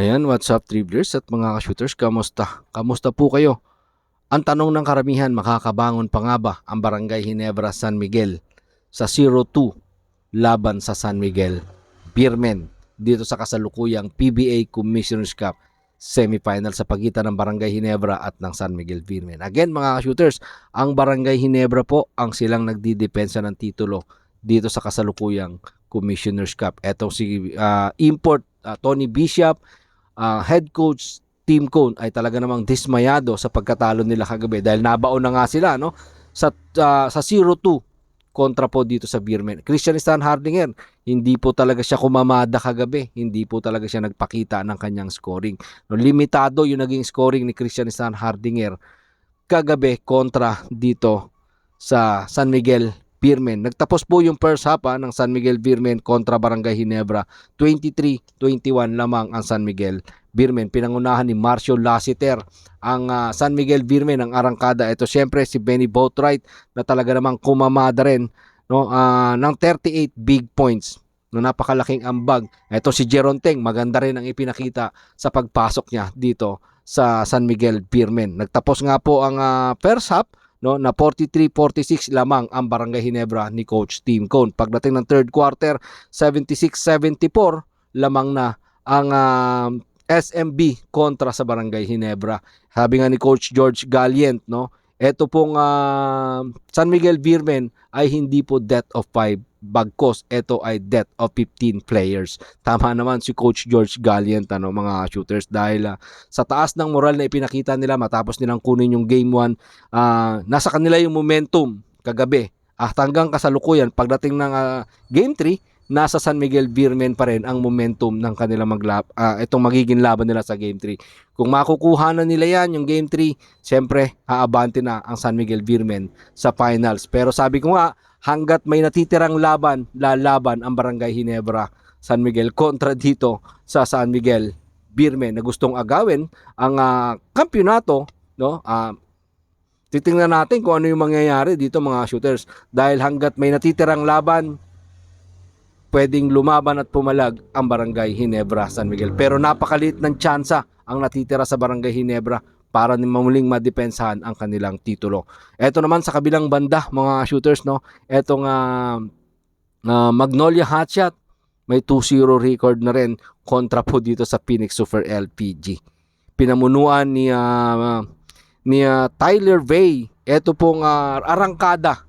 what's up dribblers at mga ka-shooters, kamusta? Kamusta po kayo? Ang tanong ng karamihan, makakabangon pa nga ba ang Barangay Hinebra San Miguel sa 0-2 laban sa San Miguel Beermen dito sa kasalukuyang PBA Commissioner's Cup semifinal sa pagitan ng Barangay Hinebra at ng San Miguel Beermen. Again mga ka-shooters, ang Barangay Hinebra po ang silang nagdidepensa ng titulo dito sa kasalukuyang Commissioner's Cup. Etong si ah, import ah, Tony Bishop, ah, head coach Team Cone ay talaga namang dismayado sa pagkatalo nila kagabi dahil nabaon na nga sila no sa ah, sa 0-2 kontra po dito sa Beermen. Christian Stan Hardinger, hindi po talaga siya kumamada kagabi. Hindi po talaga siya nagpakita ng kanyang scoring. No, limitado yung naging scoring ni Christian Stan Hardinger kagabi kontra dito sa San Miguel Beermen. Nagtapos po yung first half ah, ng San Miguel Beermen kontra Barangay Hinebra. 23-21 lamang ang San Miguel Beermen. Pinangunahan ni Marcio Lassiter ang ah, San Miguel Beermen ang arangkada. Ito siyempre si Benny Boatwright na talaga namang kumamada rin no, ah, ng 38 big points no napakalaking ambag. Ito si Jeronteng, maganda rin ang ipinakita sa pagpasok niya dito sa San Miguel Beermen. Nagtapos nga po ang ah, first half no na 43-46 lamang ang Barangay Hinebra ni Coach Team Cone. Pagdating ng third quarter, 76-74 lamang na ang ah, SMB kontra sa Barangay Hinebra. Sabi nga ni Coach George Galient, no, ito pong ah, San Miguel Beermen ay hindi po death of 5 bagkos ito ay death of 15 players. Tama naman si Coach George Galient ano mga shooters dahil ah, sa taas ng moral na ipinakita nila matapos nilang kunin yung game 1, ah, nasa kanila yung momentum kagabi. At hanggang kasalukuyan pagdating ng ah, game 3 nasa San Miguel Beermen pa rin ang momentum ng kanilang maglab ah, itong magiging laban nila sa game 3. Kung makukuha na nila yan yung game 3, siyempre aabante na ang San Miguel Beermen sa finals. Pero sabi ko nga, hanggat may natitirang laban, lalaban ang Barangay Hinebra San Miguel kontra dito sa San Miguel Beermen na gustong agawin ang ah, kampyonato, no? Ah, titingnan natin kung ano yung mangyayari dito mga shooters dahil hanggat may natitirang laban pwedeng lumaban at pumalag ang Barangay Hinebra San Miguel. Pero napakaliit ng tsansa ang natitira sa Barangay Hinebra para ni mamuling madepensahan ang kanilang titulo. Ito naman sa kabilang banda, mga shooters, no? Etong uh, uh, Magnolia Hotshot, may 2-0 record na rin kontra po dito sa Phoenix Super LPG. Pinamunuan ni uh, ni uh, Tyler Vay, ito pong uh, arangkada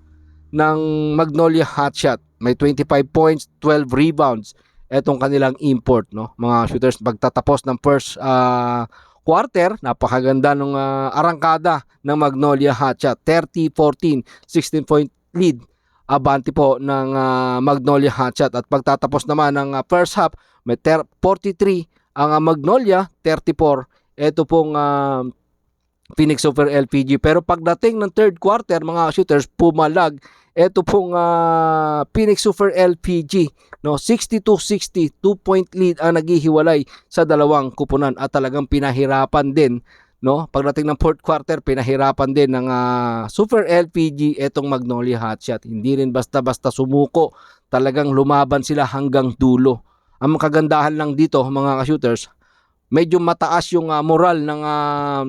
ng Magnolia Hotshot may 25 points, 12 rebounds. Etong kanilang import, no? Mga shooters pagtatapos ng first uh, quarter, napakaganda ng uh, arangkada ng Magnolia Hotshot. 30-14, 16 point lead. Abante po ng uh, Magnolia Hotshot at pagtatapos naman ng uh, first half, may 43 ang uh, Magnolia, 34. Ito pong uh, Phoenix Super LPG. Pero pagdating ng third quarter, mga shooters, pumalag ito pong uh, Phoenix Super LPG no? 62-60 2 point lead ang naghihiwalay sa dalawang kupunan at talagang pinahirapan din no? Pagdating ng fourth quarter pinahirapan din ng uh, Super LPG etong Magnolia Hotshot hindi rin basta-basta sumuko. Talagang lumaban sila hanggang dulo. Ang kagandahan lang dito mga shooters medyo mataas yung uh, moral ng uh,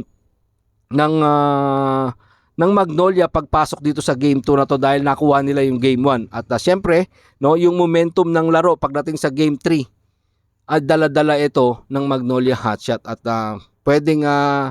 ng uh, ng Magnolia pagpasok dito sa game 2 na to dahil nakuha nila yung game 1. At uh, syempre, no, yung momentum ng laro pagdating sa game 3 at dala-dala ito ng Magnolia Hotshot at uh, pwedeng uh,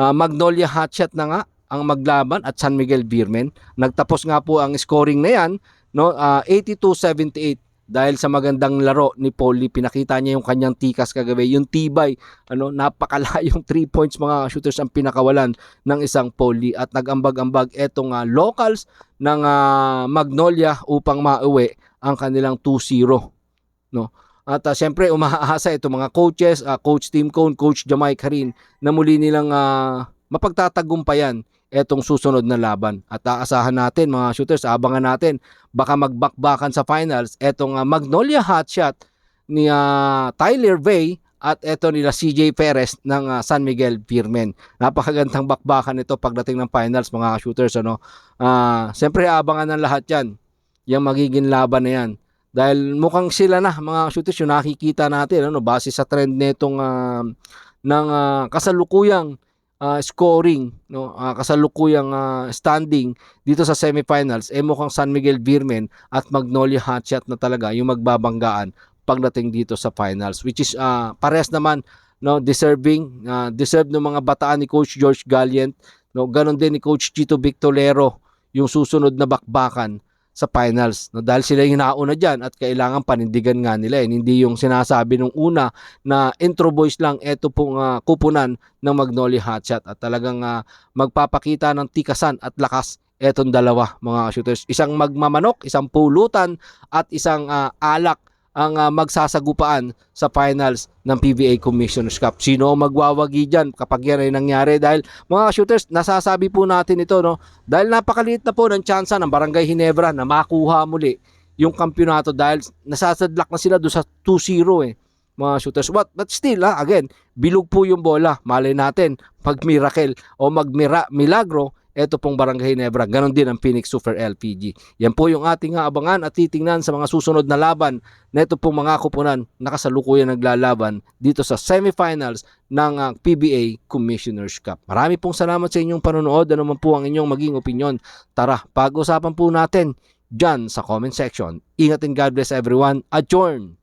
uh, Magnolia Hotshot na nga ang maglaban at San Miguel Beermen. Nagtapos nga po ang scoring na yan, no, uh, 82-78 dahil sa magandang laro ni Poli pinakita niya yung kanyang tikas kagabi. Yung tibay ano napakalayong 3 points mga shooters ang pinakawalan ng isang Poli at nagambag-ambag etong uh, locals ng uh, Magnolia upang mauwi ang kanilang 2-0 no? At uh, siyempre umaasa itong mga coaches uh, coach Team Cone coach Jamaica rin na muli nilang uh, mapagtatagumpayan etong susunod na laban. At aasahan natin mga shooters, abangan natin baka magbakbakan sa finals etong uh, Magnolia Hotshot ni uh, Tyler Vay at eto nila CJ Perez ng uh, San Miguel Beermen. Napakagandang bakbakan ito pagdating ng finals mga shooters ano. Uh, Siyempre abangan ng lahat 'yan. Yung magiging laban na 'yan Dahil mukhang sila na mga shooters yung nakikita natin ano base sa trend nitong ah, ng ah, kasalukuyang ah, scoring no? Ah, kasalukuyang ah, standing dito sa semifinals eh mukhang San Miguel Beermen at Magnolia Hotshot na talaga yung magbabanggaan pagdating dito sa finals which is ah, parehas naman no? Deserving ah, deserve ng mga bataan ni coach George Galliant no? Ganon din ni coach Chito Victorero yung susunod na bakbakan sa finals. No dahil sila yung nauna diyan at kailangan panindigan nga nila eh. hindi yung sinasabi nung una na intro boys lang eto pong ah, kupunan ng Magnolia Hotshot at talagang ah, magpapakita ng tikasan at lakas etong dalawa mga shooters. Isang magmamanok isang pulutan at isang ah, alak ang ah, magsasagupaan sa finals ng PBA Commissioner's Cup. Sino ang magwawagi dyan kapag yan ay nangyari? Dahil mga shooters, nasasabi po natin ito, no? Dahil napakaliit na po ng tsansa ng Barangay Hinebra na makuha muli yung kampyonato dahil nasasadlak na sila doon sa 2-0 eh mga shooters. But, but still, ha, again, bilog po yung bola. Malay natin, pag miracle o magmira, milagro, eto pong Barangay Hinebra. Ganon din ang Phoenix Super LPG. Yan po yung ating nga abangan at titingnan sa mga susunod na laban na ito pong mga kupunan na kasalukuyan naglalaban dito sa semifinals ng ah, PBA Commissioners Cup. Marami pong salamat sa inyong panonood. Ano man po ang inyong maging opinion. Tara, pag-usapan po natin dyan sa comment section. Ingat and God bless everyone. Adjourn!